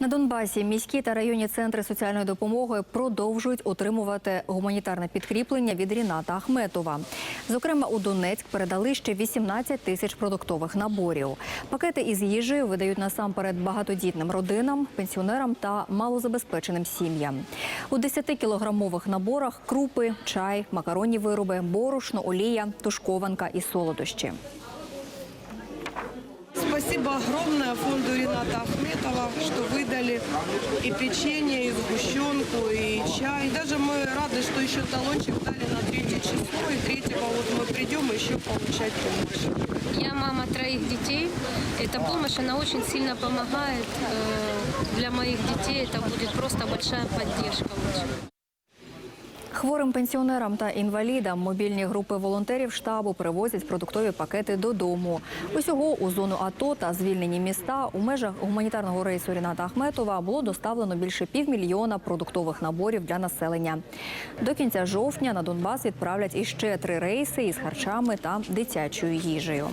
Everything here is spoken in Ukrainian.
На Донбасі міські та районні центри соціальної допомоги продовжують отримувати гуманітарне підкріплення від Ріната Ахметова. Зокрема, у Донецьк передали ще 18 тисяч продуктових наборів. Пакети із їжею видають насамперед багатодітним родинам, пенсіонерам та малозабезпеченим сім'ям. У 10-кілограмових наборах крупи, чай, макаронні вироби, борошно, олія, тушкованка і солодощі. Спасибо огромное фонду Рената Ахметова, что выдали и печенье, и сгущенку, и чай. И даже мы рады, что еще талончик дали на третье число, и третьего вот мы придем еще получать помощь. Я мама троих детей. Эта помощь, она очень сильно помогает. Э, Для моих детей это будет просто большая поддержка. Хворим пенсіонерам та інвалідам мобільні групи волонтерів штабу привозять продуктові пакети додому. Усього у зону АТО та звільнені міста у межах гуманітарного рейсу Ріната Ахметова було доставлено більше півмільйона продуктових наборів для населення. До кінця жовтня на Донбас відправлять іще три рейси із харчами та дитячою їжею.